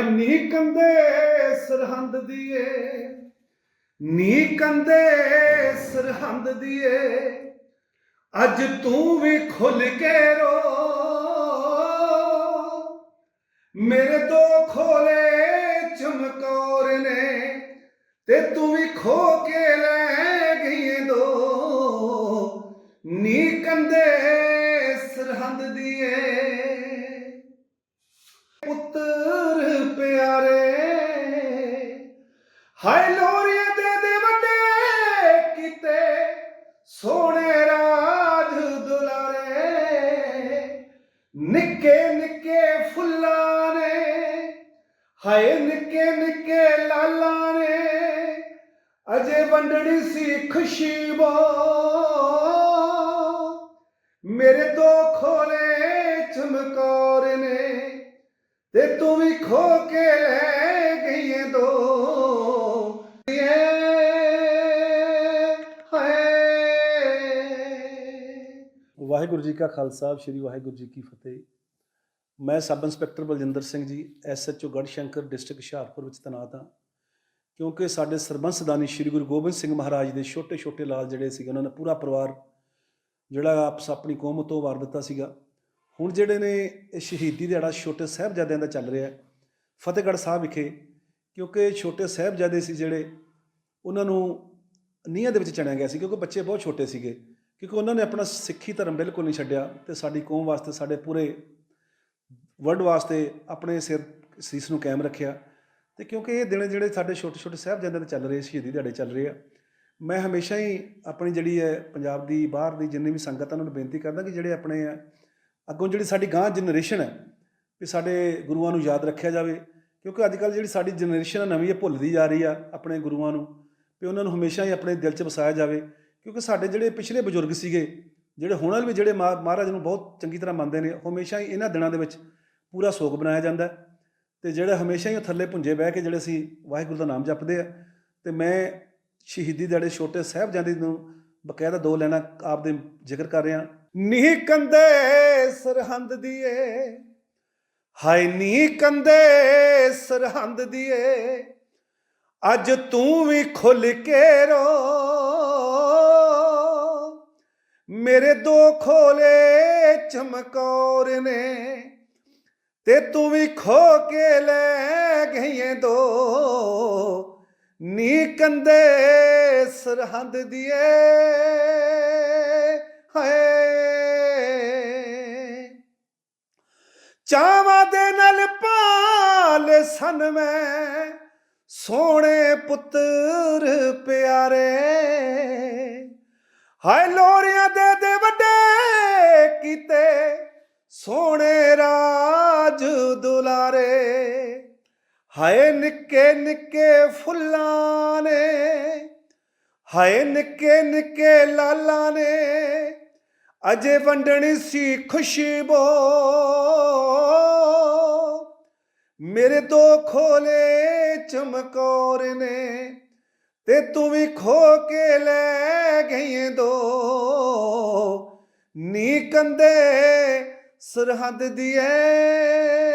ਹਾਏ ਨੀ ਕੰਦੇ ਸਰਹੰਦ ਦੀਏ, ਨੀ ਕੰਦੇ ਸਰਹੰਦ ਦੀਏ। ਅੱਜ ਤੂੰ ਵੀ ਖੁੱਲ ਕੇ ਰੋ, ਮੇਰੇ ਦੋ ਖੋਲੇ ਚਮਕੌਰ ਨੇ, ਤੇ ਤੂੰ ਵੀ ਖੋ ਕੇ ਲੈ ਗਈ ਦੋ। ਨੀ ਕੰਦੇ ਸਰਹੰਦ ਦੀਏ ਪੁੱਤਰ ਪਿਆਰੇ, ਹਾਏ ਲੋਰੀਏ ਦੇ ਦੇ ਵੱਡੇ ਕੀਤੇ ਸੋਹਣੇ ਰਾਜ ਦੁਲਾਰੇ, ਨਿੱਕੇ ਨਿੱਕੇ ਫੁੱਲਾਂ ਨੇ, ਹਾਏ ਨਿੱਕੇ ਨਿੱਕੇ ਲਾਲਾਂ ਨੇ, ਅਜੇ ਵੰਡਣੀ ਸੀ ਖੁਸ਼ੀ ਖੁਸ਼ੀਬੋ ਮੇਰੇ ਦੋ ਖੋਲੇ ਚਮਕੌਰ ਤੇ ਤੂੰ ਵੀ ਖੋ ਕੇ ਲੈ ਗਈਏ ਦੋ। ਵਾਹਿਗੁਰੂ ਜੀ ਕਾ ਖਾਲਸਾ, ਸ੍ਰੀ ਵਾਹਿਗੁਰੂ ਜੀ ਕੀ ਫਤਿਹ। ਮੈਂ sub inspector Baljinder Singh ji SHO Garhshankar district Hoshiarpur ਵਿੱਚ ਤੈਨਾਤ ਹਾਂ। ਕਿਉਂਕਿ ਸਾਡੇ ਸਰਬੰਸਦਾਨੀ ਸ੍ਰੀ ਗੁਰੂ ਗੋਬਿੰਦ ਸਿੰਘ ਮਹਾਰਾਜ ਦੇ ਛੋਟੇ ਛੋਟੇ ਲਾਲ ਜਿਹੜੇ ਸੀਗੇ, ਉਹਨਾਂ ਨੇ ਪੂਰਾ ਪਰਿਵਾਰ ਜਿਹੜਾ ਆਪਸ ਆਪਣੀ ਕੌਮ ਤੋਂ ਵਾਰ ਦਿੱਤਾ ਸੀਗਾ। ਹੁਣ ਜਿਹੜੇ ਨੇ ਇਹ ਸ਼ਹੀਦੀ ਦਿਹਾੜਾ ਛੋਟੇ ਸਾਹਿਬਜ਼ਾਦਿਆਂ ਦਾ ਚੱਲ ਰਿਹਾ ਫਤਿਹਗੜ੍ਹ ਸਾਹਿਬ ਵਿਖੇ, ਕਿਉਂਕਿ ਛੋਟੇ ਸਾਹਿਬਜ਼ਾਦੇ ਸੀ ਜਿਹੜੇ, ਉਹਨਾਂ ਨੂੰ ਨੀਹਾਂ ਦੇ ਵਿੱਚ ਚਣਿਆ ਗਿਆ ਸੀ, ਕਿਉਂਕਿ ਬੱਚੇ ਬਹੁਤ ਛੋਟੇ ਸੀਗੇ, ਕਿਉਂਕਿ ਉਹਨਾਂ ਨੇ ਆਪਣਾ ਸਿੱਖੀ ਧਰਮ ਬਿਲਕੁਲ ਨਹੀਂ ਛੱਡਿਆ ਤੇ ਸਾਡੀ ਕੌਮ ਵਾਸਤੇ, ਸਾਡੇ ਪੂਰੇ ਵਰਲਡ ਵਾਸਤੇ ਆਪਣੇ ਸਿਰ ਸੀਸ ਨੂੰ ਕਾਇਮ ਰੱਖਿਆ ਤੇ ਕਿਉਂਕਿ ਇਹ ਦਿਨ ਜਿਹੜੇ ਸਾਡੇ ਛੋਟੇ ਛੋਟੇ ਸਾਹਿਬਜ਼ਾਦਿਆਂ ਦੇ ਚੱਲ ਰਹੇ, ਸ਼ਹੀਦੀ ਦਿਹਾੜੇ ਚੱਲ ਰਹੇ ਆ, ਮੈਂ ਹਮੇਸ਼ਾ ਹੀ ਆਪਣੀ ਜਿਹੜੀ ਹੈ ਪੰਜਾਬ ਦੀ, ਬਾਹਰ ਦੀ ਜਿੰਨੀ ਵੀ ਸੰਗਤ ਆ, ਉਹਨਾਂ ਨੂੰ ਬੇਨਤੀ ਕਰਦਾ ਕਿ ਜਿਹੜੇ ਆਪਣੇ ਆ ਅੱਗੋਂ ਜਿਹੜੀ ਸਾਡੀ ਗਾਂ ਜਨਰੇਸ਼ਨ ਹੈ, ਵੀ ਸਾਡੇ ਗੁਰੂਆਂ ਨੂੰ ਯਾਦ ਰੱਖਿਆ ਜਾਵੇ, ਕਿਉਂਕਿ ਅੱਜ ਕੱਲ੍ਹ ਜਿਹੜੀ ਸਾਡੀ ਜਨਰੇਸ਼ਨ ਆ ਨਵੀਂ ਇਹ ਭੁੱਲਦੀ ਜਾ ਰਹੀ ਆ ਆਪਣੇ ਗੁਰੂਆਂ ਨੂੰ, ਵੀ ਉਹਨਾਂ ਨੂੰ ਹਮੇਸ਼ਾ ਹੀ ਆਪਣੇ ਦਿਲ 'ਚ ਵਸਾਇਆ ਜਾਵੇ, ਕਿਉਂਕਿ ਸਾਡੇ ਜਿਹੜੇ ਪਿਛਲੇ ਬਜ਼ੁਰਗ ਸੀਗੇ, ਜਿਹੜੇ ਹੁਣ ਵਾਲੇ ਵੀ ਜਿਹੜੇ ਮਹਾ- ਮਹਾਰਾਜ ਨੂੰ ਬਹੁਤ ਚੰਗੀ ਤਰ੍ਹਾਂ ਮੰਨਦੇ ਨੇ, ਹਮੇਸ਼ਾ ਹੀ ਇਹਨਾਂ ਦਿਨਾਂ ਦੇ ਵਿੱਚ ਪੂਰਾ ਸੋਗ ਬਣਾਇਆ ਜਾਂਦਾ ਹੈ। ਤੇ ਜਿਹੜੇ ਹਮੇਸ਼ਾ ਹੀ ਉਹ ਥੱਲੇ ਭੁੰਜੇ ਬਹਿ ਕੇ ਜਿਹੜੇ ਸੀ ਵਾਹਿਗੁਰੂ ਦਾ ਨਾਮ ਜਪਦੇ ਆ, ਤੇ ਮੈਂ ਸ਼ਹੀਦੀ ਦਿਹਾੜੇ ਛੋਟੇ ਸਾਹਿਬਜ਼ਾਦੇ ਨੂੰ ਬਕਾਇਦਾ ਦੋ ਲੈਣਾ ਆਪ ਦੇ ਜ਼ਿਕਰ ਕਰ ਰਿਹਾ ਨੀ ਕੰਦੇ ਸਰਹੰਦ ਦੀਏ, ਹਾਏ ਨੀ ਕੰਦੇ ਸਰਹੰਦ ਦੀਏ, ਅੱਜ ਤੂੰ ਵੀ ਖੁੱਲ ਕੇ ਰੋ। ਮੇਰੇ ਦੋ ਖੋਲੇ ਚਮਕੌਰ ਨੇ, ਤੇ ਤੂੰ ਵੀ ਖੋ ਕੇ ਲੈ ਗਈਏ ਦੋ। ਨੀ ਕੰਦੇ ਸਰਹੰਦ ਦੀਏ, ਹਾਏ ਚਾਵਾਂ ਦੇ ਨਾਲ ਪਾਲ ਸਨ ਮੈਂ। ਸੋਹਣੇ ਪੁੱਤਰ ਪਿਆਰੇ, ਹਾਏ ਲੋਰੀਆਂ ਦੇ ਦੇ ਵੱਡੇ ਕੀਤੇ, ਸੋਹਣੇ ਰਾਜ ਦੁਲਾਰੇ, ਹਾਏ ਨਿੱਕੇ ਨਿੱਕੇ ਫੁੱਲਾਂ ਨੇ, ਹਾਏ ਨਿੱਕੇ ਨਿੱਕੇ ਲਾਲਾਂ ਨੇ, ਅਜੇ ਵੰਡਣੀ ਸੀ ਖੁਸ਼ਬੂ ਮੇਰੇ ਦੋ ਖੋਲੇ ਚਮਕੌਰ ਨੇ ਤੇ ਤੂੰ ਵੀ ਖੋ ਕੇ ਲੈ ਗਈਏ ਦੋ। ਨੀ ਕੰਦੇ ਸਰਹੱਦ ਦੀ ਦੀਏ